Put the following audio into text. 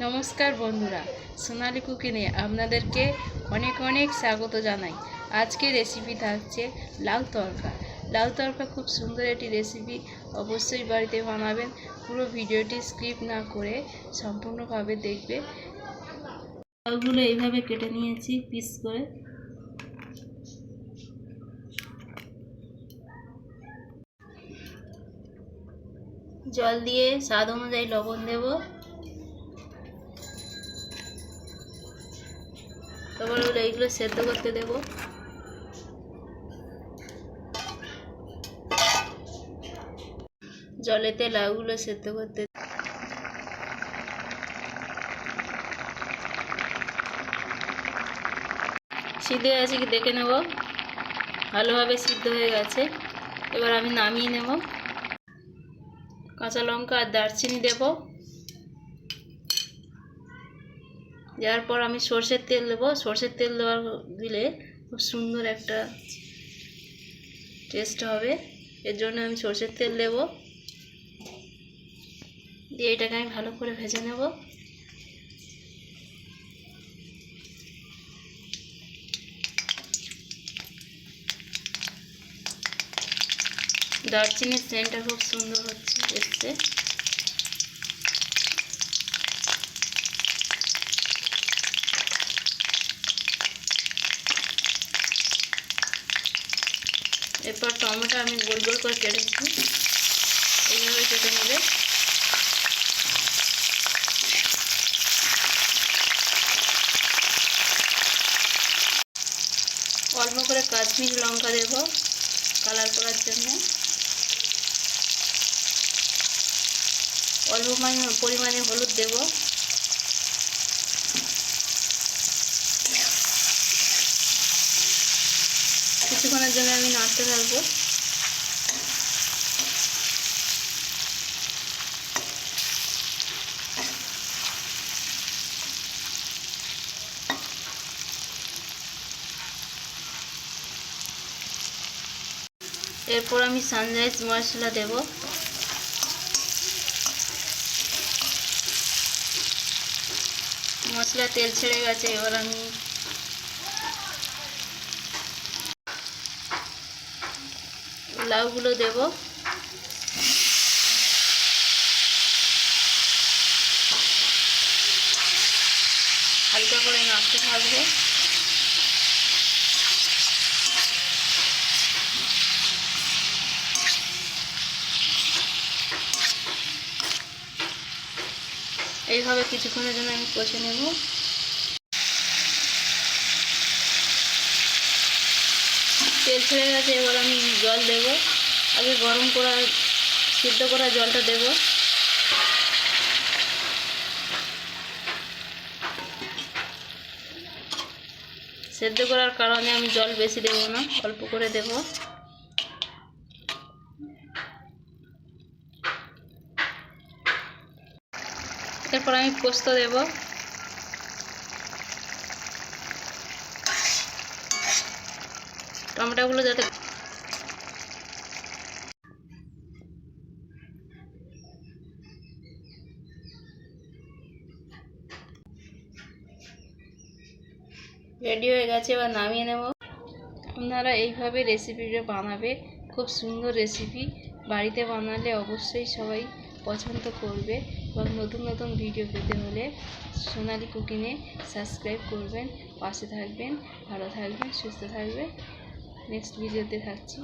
নমস্কার বন্ধুরা, সোনালি কুকিনে আপনাদেরকে অনেক অনেক স্বাগত জানাই। আজকে রেসিপি থাকছে লাউ তরকা। লাউ তরকা খুব সুন্দর একটি রেসিপি অবশ্যই বাড়িতে বানাবেন। পুরো ভিডিওটি স্কিপ না করে সম্পূর্ণভাবে দেখবে। লাউগুলো এইভাবে কেটে নিয়েছি পিস করে। জল দিয়ে স্বাদ অনুযায়ী লবণ দেবো। তারপর হলো এইগুলো সেদ্ধ করতে দেব। জলেতে লাউগুলো সেদ্ধ করতে সিদ্ধ হয়ে আছে কি দেখে নেব। ভালোভাবে সিদ্ধ হয়ে গেছে। এবার আমি নামিয়ে নেব। কাঁচা লঙ্কা আর দারচিনি দেবো। দেওয়ার পর আমি সর্ষের তেল দেবো। সর্ষের তেল দেওয়ার দিলে খুব সুন্দর একটা টেস্ট হবে। এর জন্য আমি সর্ষের তেল দেবো। দিয়ে এটাকে আমি ভালো করে ভেজে নেব। দারচিনির সেন্টটা খুব সুন্দর হচ্ছে, এসছে। এরপর টমেটো আমি গোল গোল করে কেটেছি এইভাবে কেটে নেবে অল্প করে কাশ্মীর লঙ্কা দেব কালার করার জন্য। অল্প পরিমাণে হলুদ দেব। কিছুক্ষণের জন্য আমি নাড়তে থাকব। এরপর আমি সানরাইজ মশলা দেব। মশলা তেল ছেড়ে গেছে, এবার আমি লাউগুলো দেব। হালকা করে নাড়তে থাকব। এইভাবে কিছুক্ষণের জন্য আমি কষে নেব। তেল ছেড়ে গেছে, এবার আমি জল দেব। আগে গরম করা, সিদ্ধ করা জলটা দেব। সেদ্ধ করার কারণে আমি জল বেশি দেব না, অল্প করে দেব। এরপর আমি পোস্ত দেব। টমেটোগুলো যাতে রেডি হয়ে গেছে, এবার নামিয়ে নেব। আপনারা এইভাবে রেসিপিটা বানাবে, খুব সুন্দর রেসিপি বাড়িতে বানালে অবশ্যই সবাই পছন্দ করবে এবং নতুন নতুন ভিডিও পেতে হলে সোনালি কুকিংয়ে সাবস্ক্রাইব করবেন, পাশে থাকবেন, ভালো থাকবেন, সুস্থ থাকবেন। নেক্সট ভিডিওতে থাকছি।